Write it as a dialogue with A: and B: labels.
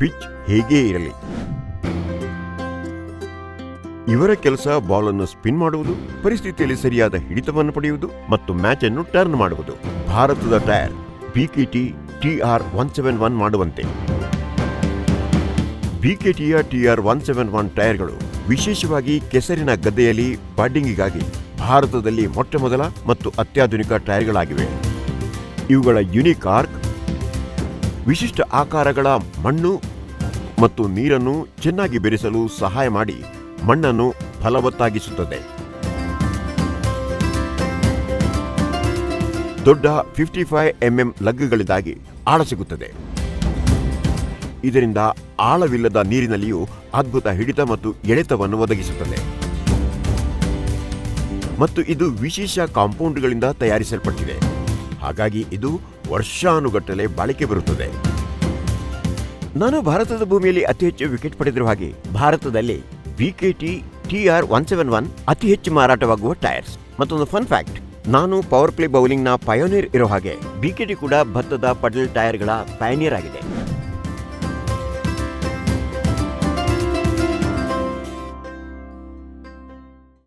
A: Pitch ಹೇಗೇ ಇರಲಿ. ಇವರ ಕೆಲಸ ಬಾಲ್ ಅನ್ನು ಸ್ಪಿನ್ ಮಾಡುವುದು, ಪರಿಸ್ಥಿತಿಯಲ್ಲಿ ಸರಿಯಾದ ಹಿಡಿತವನ್ನು ಪಡೆಯುವುದು ಮತ್ತು ಮ್ಯಾಚ್ ಅನ್ನು ಟರ್ನ್ ಮಾಡುವುದು. ಭಾರತದ tyre BKT TR one seven one ಮಾಡುವಂತೆ. ಬಿಕೆಟಿಯ ಟಿಆರ್ ಒನ್ ಸೆವೆನ್ ಒನ್ ಟೈರ್ಗಳು ವಿಶೇಷವಾಗಿ ಕೆಸರಿನ ಗದ್ದೆಯಲ್ಲಿ ಬಾಡಿಂಗಿಗಾಗಿ ಭಾರತದಲ್ಲಿ ಮೊಟ್ಟ ಮೊದಲ ಮತ್ತು ಅತ್ಯಾಧುನಿಕ ಟೈರ್ಗಳಾಗಿವೆ. ಇವುಗಳ ಯುನಿಕ್ ಆರ್ಕ್ ವಿಶಿಷ್ಟ ಆಕಾರಗಳ ಮಣ್ಣು ಮತ್ತು ನೀರನ್ನು ಚೆನ್ನಾಗಿ ಬೆರೆಸಲು ಸಹಾಯ ಮಾಡಿ ಮಣ್ಣನ್ನು ಫಲವತ್ತಾಗಿಸುತ್ತದೆ. ದೊಡ್ಡ ಫಿಫ್ಟಿ ಫೈವ್ ಎಂಎಂ ಲಗ್ಗುಗಳಿಂದಾಗಿ ಆಳ ಸಿಗುತ್ತದೆ. ಇದರಿಂದ ಆಳವಿಲ್ಲದ ನೀರಿನಲ್ಲಿಯೂ ಅದ್ಭುತ ಹಿಡಿತ ಮತ್ತು ಎಳೆತವನ್ನು ಒದಗಿಸುತ್ತದೆ. ಮತ್ತು ಇದು ವಿಶೇಷ ಕಾಂಪೌಂಡ್ಗಳಿಂದ ತಯಾರಿಸಲ್ಪಟ್ಟಿದೆ. ಹಾಗಾಗಿ ಇದು ವರ್ಷಾನುಗಟ್ಟಲೆ ಬಾಳಿಕೆ ಬರುತ್ತದೆ. ನಾನು ಭಾರತದ ಭೂಮಿಯಲ್ಲಿ ಅತಿ ಹೆಚ್ಚು ವಿಕೆಟ್ ಪಡೆದಿರುವ ಹಾಗೆ ಭಾರತದಲ್ಲಿ BKT TR one seven one ಅತಿ ಹೆಚ್ಚು ಮಾರಾಟವಾಗುವ ಟೈರ್ಸ್. ಮತ್ತೊಂದು ಫನ್ ಫ್ಯಾಕ್ಟ್, ನಾನು ಪವರ್ ಪ್ಲೇ ಬೌಲಿಂಗ್ನ ಪಯೋನಿಯರ್ ಇರೋ ಹಾಗೆ ಬಿಕೆಟಿ ಕೂಡ ಭತ್ತದ ಪಡಲ್ ಟೈರ್ಗಳ ಪಯನಿಯರ್ ಆಗಿದೆ.